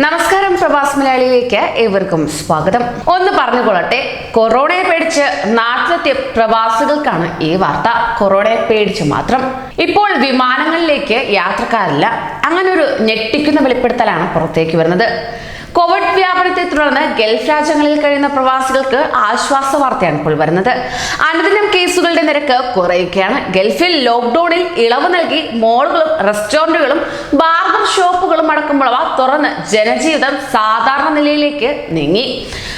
നമസ്കാരം പ്രവാസ് മലയാളിയിലേക്ക് ഏവർക്കും സ്വാഗതം. ഒന്ന് പറഞ്ഞുകൊള്ളട്ടെ കൊറോണയെ പേടിച്ച് നാട്ടിലെത്തിയ പ്രവാസികൾക്കാണ് ഈ വാർത്ത. കൊറോണയെ പേടിച്ച് മാത്രം. ഇപ്പോൾ വിമാനങ്ങളിലേക്ക് യാത്രക്കാരില്ല അങ്ങനെ ഒരു ഞെട്ടിക്കുന്ന വെളിപ്പെടുത്തലാണ് പുറത്തേക്ക് വരുന്നത്. കോവിഡ് വ്യാപനത്തെ തുടർന്ന് ഗൾഫ് രാജ്യങ്ങളിൽ കഴിയുന്ന പ്രവാസികൾക്ക് ആശ്വാസ വാർത്തയാണ് ഇപ്പോൾ വരുന്നത്. അനുദിനം കേസുകളുടെ നിരക്ക് കുറയുകയാണ്. ഗൾഫിൽ ലോക്ക്ഡൌണിൽ ഇളവ് നൽകി മോളുകളും റെസ്റ്റോറന്റുകളും ബാർബർ ഷോപ്പുകളും അടക്കമുള്ളവ തുറന്ന് ജനജീവിതം സാധാരണ നിലയിലേക്ക് നീങ്ങി.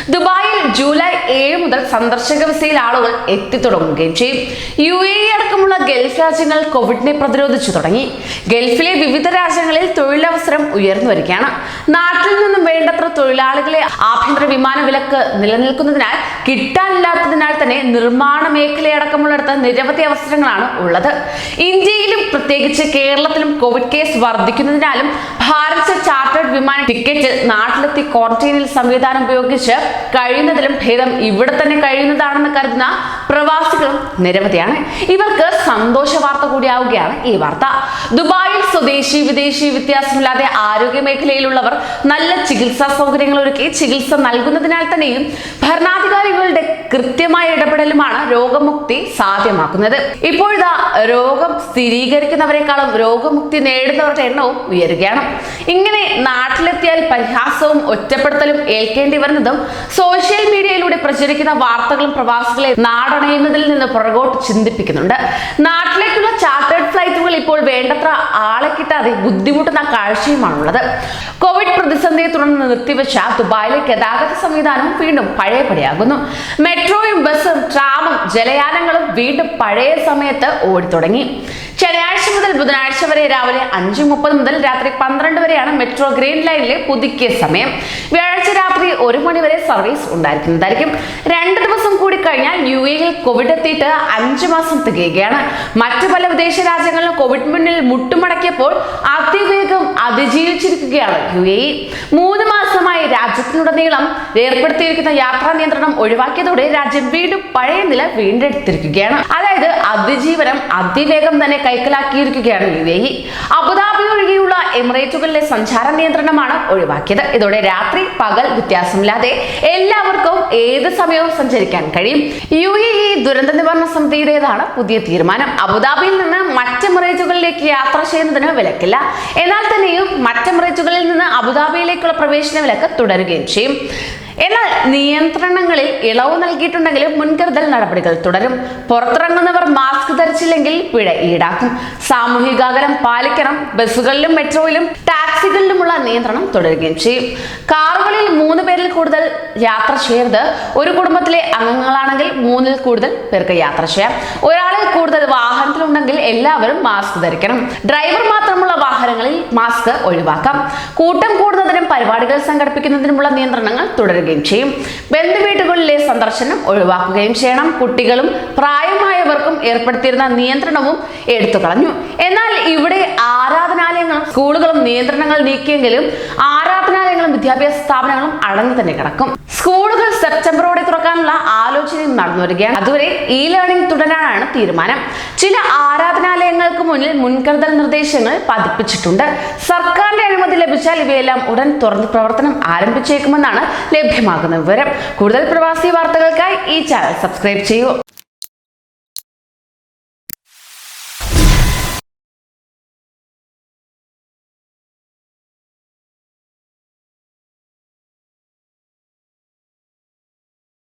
ദുബായിൽ ജൂലൈ ഏഴ് മുതൽ സന്ദർശക വിസയിൽ ആളുകൾ എത്തിത്തുടങ്ങുകയും ചെയ്യും. യു എ അടക്കമുള്ള ഗൾഫ് രാജ്യങ്ങൾ കോവിഡിനെ പ്രതിരോധിച്ചു തുടങ്ങി. ഗൾഫിലെ വിവിധ രാജ്യങ്ങളിൽ തൊഴിലവസരം ഉയർന്നു വരികയാണ്. നാട്ടിൽ നിന്നും വേണ്ടത്ര തൊഴിലാളികളെ ആഭ്യന്തര വിമാന വിലക്ക് നിലനിൽക്കുന്നതിനാൽ കിട്ടാനില്ലാത്തതിനാൽ തന്നെ നിർമ്മാണ മേഖലയടക്കമുള്ളിടത്ത് നിരവധി അവസരങ്ങളാണ് ഉള്ളത്. ഇന്ത്യയിലും പ്രത്യേകിച്ച് കേരളത്തിലും കോവിഡ് കേസ് വർദ്ധിക്കുന്നതിനാലും ഭാരത് ചാർട്ടേഡ് വിമാന ടിക്കറ്റ് നാട്ടിലെത്തി ക്വാറന്റൈനിൽ സംവിധാനം ഉപയോഗിച്ച് കഴിയുന്നതിലും ഭേദം ഇവിടെ തന്നെ കഴിയുന്നതാണെന്ന് കരുതുന്ന പ്രവാസികളും നിരവധിയാണ്. ഇവർക്ക് സന്തോഷ വാർത്ത കൂടിയാവുകയാണ് ഈ വാർത്ത. ദുബായിൽ സ്വദേശി വിദേശി വ്യത്യാസമില്ലാതെ ആരോഗ്യ മേഖലയിലുള്ളവർ നല്ല ചികിത്സാ സൗകര്യങ്ങൾ ഒരുക്കി ചികിത്സ നൽകുന്നതിനാൽ തന്നെയും ഭരണാധികാരികളുടെ കൃത്യമായ ഇടപെടലുമാണ് രോഗമുക്തി സാധ്യമാക്കുന്നത്. ഇപ്പോഴിതാ രോഗം സ്ഥിരീകരിക്കുന്നവരെക്കാളും രോഗമുക്തി നേടുന്നവരുടെ എണ്ണവും ഉയരുകയാണ്. ഇങ്ങനെ നാട്ടിലെത്തിയാൽ പരിഹാസവും ഒറ്റപ്പെടുത്തലും ഏൽക്കേണ്ടി വരുന്നതും സോഷ്യൽ മീഡിയയിലൂടെ പ്രചരിക്കുന്ന വാർത്തകളും പ്രവാസികളെ നാടണയുന്നതിൽ നിന്ന് പുറകോട്ട് ചിന്തിപ്പിക്കുന്നുണ്ട്. നാട്ടിലേക്കുള്ള ചാർട്ടേഡ് ഫ്ലൈറ്റുകൾ ഇപ്പോൾ വേണ്ടത്ര ആളെ കിട്ടാതെ ബുദ്ധിമുട്ടുന്ന കാഴ്ചയുമാണുള്ളത്. കോവിഡ് പ്രതിസന്ധിയെ തുടർന്ന് നിർത്തിവെച്ച ദുബായിലെ ഗതാഗത സംവിധാനം വീണ്ടും പഴയപടിയാകുന്നു. മെട്രോയും ബസ്സും ട്രാമും ജലയാനങ്ങളും വീണ്ടും പഴയ സമയത്ത് ഓടിത്തുടങ്ങി. ശനിയാഴ്ച മുതൽ ബുധനാഴ്ച വരെ രാവിലെ അഞ്ച് മുപ്പത് മുതൽ രാത്രി പന്ത്രണ്ട് വരെയാണ് മെട്രോ ഗ്രീൻ ലൈനിലെ പുതുക്കിയ സമയം. വ്യാഴാഴ്ച രാത്രി ഒരു മണി വരെ സർവീസ് ഉണ്ടായിരിക്കുന്നതായിരിക്കും. രണ്ട് ദിവസം കൂടി കഴിഞ്ഞാൽ യു എയിൽ കോവിഡ് എത്തിയിട്ട് അഞ്ച് മാസം തികയുകയാണ്. മറ്റു പല വിദേശ രാജ്യങ്ങളിലും കോവിഡ് മുന്നിൽ മുട്ടുമടക്കിയപ്പോൾ അതിവേഗം അതിജീവിച്ചിരിക്കുകയാണ് യു എ മൂന്ന് മാസമായി രാജ്യത്തിനുടനീളം ഏർപ്പെടുത്തിയിരിക്കുന്ന യാത്രാ നിയന്ത്രണം ഒഴിവാക്കിയതോടെ രാജ്യം വീണ്ടും പഴയ നില വീണ്ടെടുത്തിരിക്കുകയാണ്. അതായത് അതിജീവനം അതിവേഗം തന്നെ കൈക്കലാക്കിയിരിക്കുകയാണ് U A E Abu Dhabi ഒഴികെയുള്ള എമിറേറ്റുകളിലെ സഞ്ചാര നിയന്ത്രണമാണ് ഒഴിവാക്കിയത്. ഇതോടെ രാത്രി പകൽ വ്യത്യാസമില്ലാതെ എല്ലാവർക്കും ഏത് സമയവും സഞ്ചരിക്കാൻ കഴിയും. യു എ ഇ ദുരന്ത നിവാരണ സമിതിയുടേതാണ് പുതിയ തീരുമാനം. അബുദാബിയിൽ നിന്ന് മറ്റ് എമിറേറ്റുകളിലേക്ക് യാത്ര ചെയ്യുന്നതിന് വിലക്കില്ല. എന്നാൽ തന്നെയും മറ്റ് എമിറേറ്റുകളിൽ നിന്ന് അബുദാബിയിലേക്കുള്ള പ്രവേശന വിലക്ക് തുടരുകയും ചെയ്യും. എന്നാൽ നിയന്ത്രണങ്ങളിൽ ഇളവ് നൽകിയിട്ടുണ്ടെങ്കിലും മുൻകരുതൽ നടപടികൾ തുടരും. പുറത്തിറങ്ങുന്നവർ മാസ്ക് ധരിച്ചില്ലെങ്കിൽ പിഴ ഈടാക്കും. സാമൂഹിക അകലം പാലിക്കണം. ബസ്സുകളിലും മെട്രോയിലും ടാക്സികളിലുമുള്ള നിയന്ത്രണം തുടരുകയും ചെയ്യും. കാറുകളിൽ മൂന്ന് പേരിൽ കൂടുതൽ യാത്ര ചെയ്യരുത്. ഒരു കുടുംബത്തിലെ അംഗങ്ങളാണെങ്കിൽ മൂന്നിൽ കൂടുതൽ പേർക്ക് യാത്ര ചെയ്യാം. ഒരാളിൽ കൂടുതൽ വാഹനത്തിലുണ്ടെങ്കിൽ എല്ലാവരും മാസ്ക് ധരിക്കണം. ഡ്രൈവർ മാത്രമുള്ള വാഹനങ്ങളിൽ മാസ്ക് ഒഴിവാക്കാം. കൂട്ടം കൂടുന്നതിനും പരിപാടികൾ സംഘടിപ്പിക്കുന്നതിനുമുള്ള നിയന്ത്രണങ്ങൾ തുടരുകയും ചെയ്യും. ബന്ധുവീടുകളിലെ സന്ദർശനം ഒഴിവാക്കുകയും ചെയ്യണം. കുട്ടികളും പ്രായമായവർക്കും ഏർപ്പെടുത്തിയിരുന്ന നിയന്ത്രണവും എടുത്തു കളഞ്ഞു. എന്നാൽ ഇവിടെ ആരാധനാലയങ്ങളും സ്കൂളുകളും നിയന്ത്രണങ്ങൾ നീക്കിയെങ്കിലും ആരാധനാലയങ്ങളും വിദ്യാഭ്യാസ സ്ഥാപനങ്ങളും അടഞ്ഞു തന്നെ കിടക്കും. സ്കൂളുകൾ സെപ്റ്റംബറോടെ തുറക്കാനുള്ള ആലോചനയും നടന്നു വരികയാണ്. അതുവരെ ഇ ലേണിംഗ് തുടരാനാണ് തീരുമാനം. ചില ആരാധനാലയങ്ങൾക്ക് മുന്നിൽ മുൻകരുതൽ നിർദ്ദേശങ്ങൾ പതിപ്പിച്ചിട്ടുണ്ട്. സർക്കാരിന്റെ അനുമതി ലഭിച്ചാൽ ഇവയെല്ലാം ഉടൻ തുറന്ന് പ്രവർത്തനം ആരംഭിച്ചേക്കുമെന്നാണ് ലഭ്യമാകുന്ന വിവരം. കൂടുതൽ പ്രവാസി വാർത്തകൾക്കായി ഈ ചാനൽ സബ്സ്ക്രൈബ് ചെയ്യൂ.